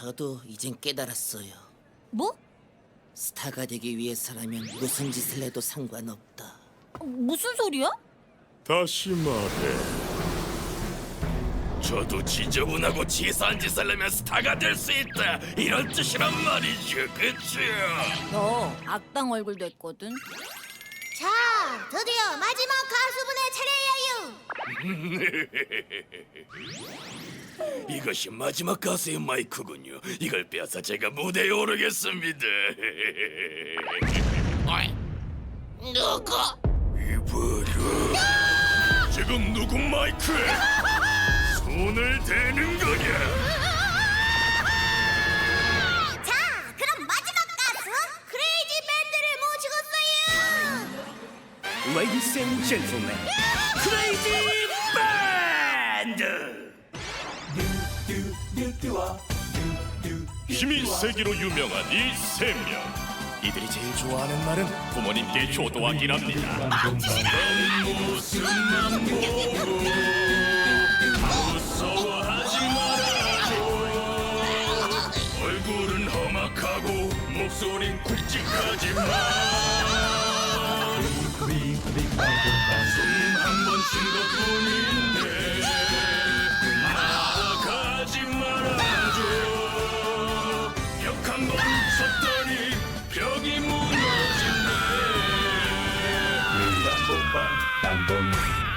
저도 이젠 깨달았어요. 뭐? 스타가 되기 위해서라면 무슨 짓을 해도 상관없다. 무슨 소리야? 다시 말해. 저도 지저분하고 치사한 짓을 하면 스타가 될 수 있다. 이런 뜻이란 말이죠, 그쵸? 너 악당 얼굴 됐거든. 자, 드디어 마지막 가수분의 차례예요. 이것이 마지막 가수의 마이크군요. 이걸 빼앗아 제가 무대에 오르겠습니다. 누구? 이봐라. 지금 누구 마이크에 Ladies and gentlemen, 크레이지 밴드! 힘이 세기로 유명한 이 세 명. 이들이 제일 좋아하는 말은 부모님께 효도하기랍니다. 무서워하지 말아줘. 얼굴은 험악하고 목소린 굵직하지만 bum, bum, bum.